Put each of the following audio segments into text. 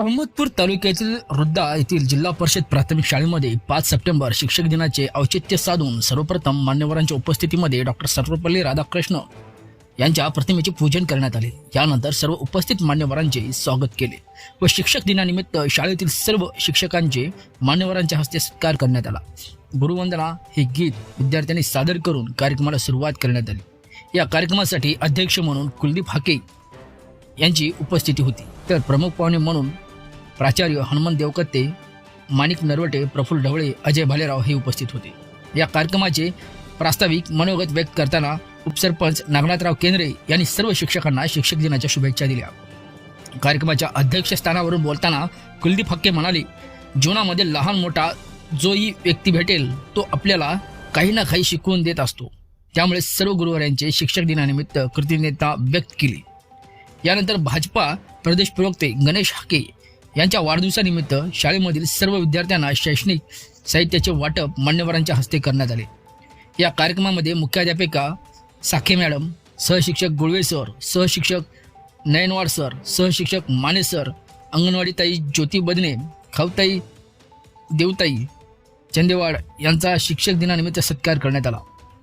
अहमदपूर तालुक्यातील रुद्दा येथील जिल्हा परिषद प्राथमिक शाळेमध्ये पाच सप्टेंबर शिक्षक दिनाचे औचित्य साधून सर्वप्रथम मान्यवरांच्या उपस्थितीमध्ये डॉक्टर सर्वपल्ली राधाकृष्ण यांच्या प्रतिमेचे पूजन करण्यात आले. यानंतर सर्व उपस्थित मान्यवरांचे स्वागत केले व शिक्षक दिनानिमित्त शाळेतील सर्व शिक्षकांचे मान्यवरांच्या हस्ते सत्कार करण्यात आला. गुरुवंदना हे गीत विद्यार्थ्यांनी सादर करून कार्यक्रमाला सुरुवात करण्यात आली. या कार्यक्रमासाठी अध्यक्ष म्हणून कुलदीप हाके यांची उपस्थिती होती. तर प्रमुख पाहुणे म्हणून प्राचार्य हनुमंत देवकत्ते माणिक नरवटे प्रफुल्ल ढवळे अजय भालेराव हे उपस्थित होते. या कार्यक्रमाचे प्रास्ताविक मनोगत व्यक्त करताना उपसरपंच नागनाथराव केंद्रे यांनी सर्व शिक्षकांना शिक्षक दिनाच्या शुभेच्छा दिल्या. कार्यक्रमाच्या अध्यक्षस्थानावरून बोलताना कुलदीप हक्के म्हणाले जीवनामध्ये लहान मोठा जोही व्यक्ती भेटेल तो आपल्याला काही ना काही शिकवून देत असतो. त्यामुळे सर्व गुरुवारांचे शिक्षक दिनानिमित्त कृतज्ञता व्यक्त केली. यानंतर भाजपा प्रदेश प्रवक्ते गणेश हाके यांच्या वाढदिवसानिमित्त शाळेमधील सर्व विद्यार्थ्यांना शैक्षणिक साहित्याचे वाटप मान्यवरांच्या हस्ते करण्यात आले. या कार्यक्रमामध्ये मुख्याध्यापिका साखे मॅडम सहशिक्षक गुळवे सर सहशिक्षक नयनवाड सर सहशिक्षक माने सर अंगणवाडीताई ज्योती बदने खवताई देवताई चंदेवाड यांचा शिक्षक दिनानिमित्त सत्कार करण्यात आला.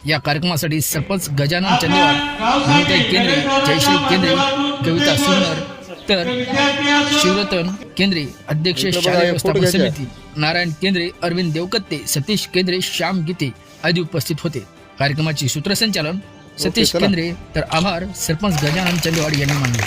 या कार्यक्रमासाठी सरपंच गजानन चंदेवाड केंद्रे जयश्री केंद्रे कविता सुंदर तर शिवरतन केंद्रे अध्यक्ष शाळा व्यवस्थापन समिती नारायण केंद्रे अरविंद देवकत्ते सतीश केंद्रे श्याम गीते आदी उपस्थित होते. कार्यक्रमाचे सूत्रसंचालन सतीश केंद्रे तर आभार सरपंच गजानन चंदेवाड यांनी मानले.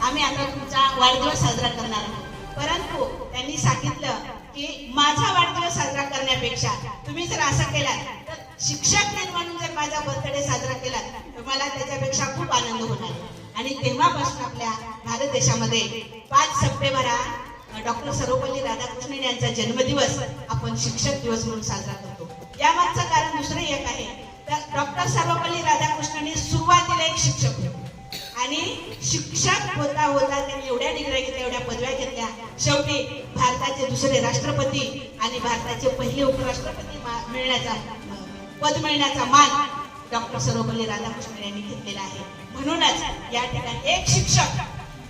आम्ही आता तुमचा वाढदिवस साजरा करणार आहोत. परंतु त्यांनी सांगितलं की माझा वाढदिवस साजरा करण्यापेक्षा तुम्ही जर असं केलात तर शिक्षक दिन म्हणून जर माझा बर्थडे साजरा केला तर मला त्याच्यापेक्षा खूप आनंद होणार आणि तेव्हापासून आपल्या भारत देशामध्ये पाच सप्टेंबर हा डॉक्टर सर्वपल्ली राधाकृष्णन यांचा जन्मदिवस आपण शिक्षक दिवस म्हणून साजरा करतो. यामागचं कारण दुसरं एक आहे तर डॉक्टर सर्वपल्ली राधाकृष्णन सुरुवातीला एक शिक्षक होते आणि शिक्षक होता होता त्यांनी एवढ्या डिग्र्या घेतल्या एवढ्या पदव्या घेतल्या. शेवटी भारताचे दुसरे राष्ट्रपती आणि भारताचे पहिले उपराष्ट्रपती मिळण्याचा पद मिळण्याचा मान डॉक्टर सर्वपल्ली राधाकृष्णन यांनी घेतलेला आहे. म्हणूनच या ठिकाणी एक शिक्षक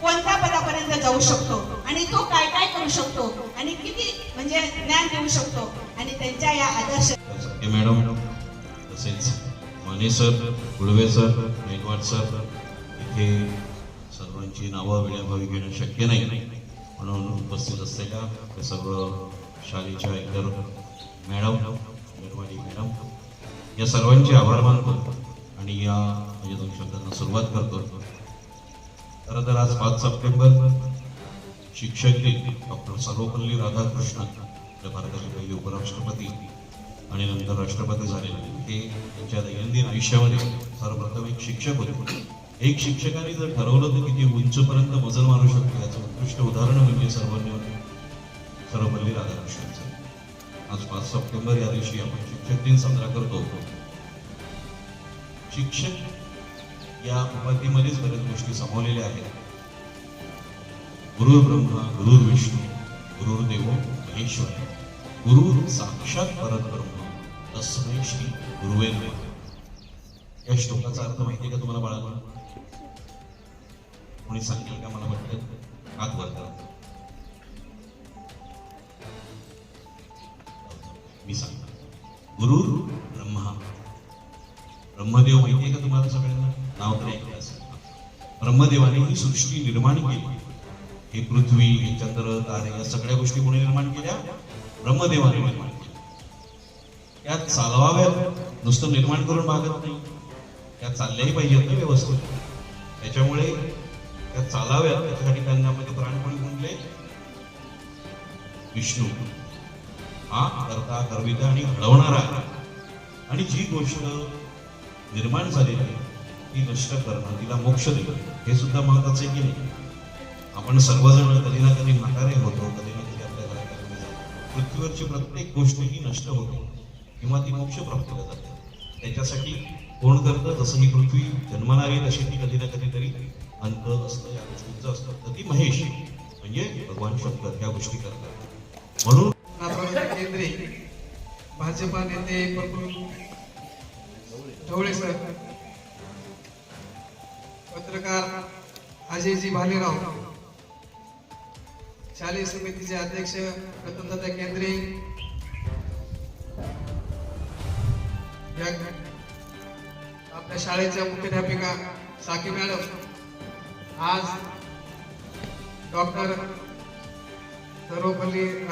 कोणत्या पदापर्यंत जाऊ शकतो आणि तो काय काय करू शकतो आणि किती म्हणजे ज्ञान देऊ शकतो आणि त्यांच्या या आदर्श मॅडम तसेच Mane sir Gulve sir Meghwad sir इथे सर्वांची नावं वेळाभावी घेणं शक्य नाही. म्हणून उपस्थित असलेल्या सर्व शाळेच्या इतर मॅडम निर्वाणी मॅडम या सर्वांचे आभार मानतो आणि या म्हणजे दोन शब्दांना सुरुवात करतो. खरं तर आज पाच सप्टेंबर शिक्षक दिन. डॉक्टर सर्वपल्ली राधाकृष्ण आपल्या भारताचे पहिले उपराष्ट्रपती आणि नंतर राष्ट्रपती झालेले ते त्यांच्या दैनंदिन आयुष्यामध्ये सर्वप्रथम एक शिक्षक होते. एक शिक्षकाने जर ठरवलं तर किती उंचपर्यंत वजन मारू शकतो याचं उत्कृष्ट उदाहरण म्हणजे सर्वांनी सर्वपल्ली राधाकृष्णनचं. आज पाच सप्टेंबर या दिवशी आपण शिक्षक दिन साजरा करतो शिक्षक या उपाधीमध्येच बऱ्याच गोष्टी सामावलेल्या आहेत. गुरु ब्रह्मा गुरु विष्णू गुरुर्देव महेश्वर गुरु साक्षात परब्रह्म तस्मै श्री गुरुवे या श्लोकाचा अर्थ माहिती का तुम्हाला बाळाला कोणी सांगेल का? मला वाटतं. आत वर गुरुर गुरु ब्रह्मा. ब्रह्मदेव माहिती आहे का तुम्हाला सगळ्यांना? नाव तर ऐकलं असेल. ब्रह्मदेवाने ही सृष्टी निर्माण केली. हे पृथ्वी हे चंद्र तारे या सगळ्या गोष्टी कोणी निर्माण केल्या? ब्रह्मदेवाने निर्माण केल्या. त्यात चालवाव्यात नुसतं निर्माण करून भागत नाही. त्या चालल्याही पाहिजेत ना व्यवस्थित. त्याच्यामुळे त्या चालाव्यात. त्याच्यासाठी त्यांना म्हणजे प्राणपणी म्हणले विष्णू. हा करता करविता आणि घडवणारा. आणि जी गोष्ट निर्माण झालेली आहे ती नष्ट करणं तिला मोक्ष देणं हे सुद्धा महत्वाचं आहे की नाही? आपण सर्वजण कधी ना कधी म्हातारे होतो कधी ना कधी आपल्या घराकडे जातो. पृथ्वीवरची प्रत्येक गोष्ट ही नष्ट होते किंवा ती मोक्ष प्राप्त जाते. त्याच्यासाठी कोण करतं? जसं ही पृथ्वी जन्माला येईल अशी ती कधी ना कधीतरी अंत असतं या गोष्टींचं असतं. तर ती महेश म्हणजे भगवान शंकर या गोष्टी करतात. म्हणून केंद्रे. भाजपा नेते ढवळे साहेब. पत्रकार अजयजी भालेराव. शालेय समितीचे अध्यक्ष रतनदादा केंद्रे. आपल्या शाळेच्या मुख्याध्यापिका साकी मॅडम. आज डॉक्टर सर्वपल्ली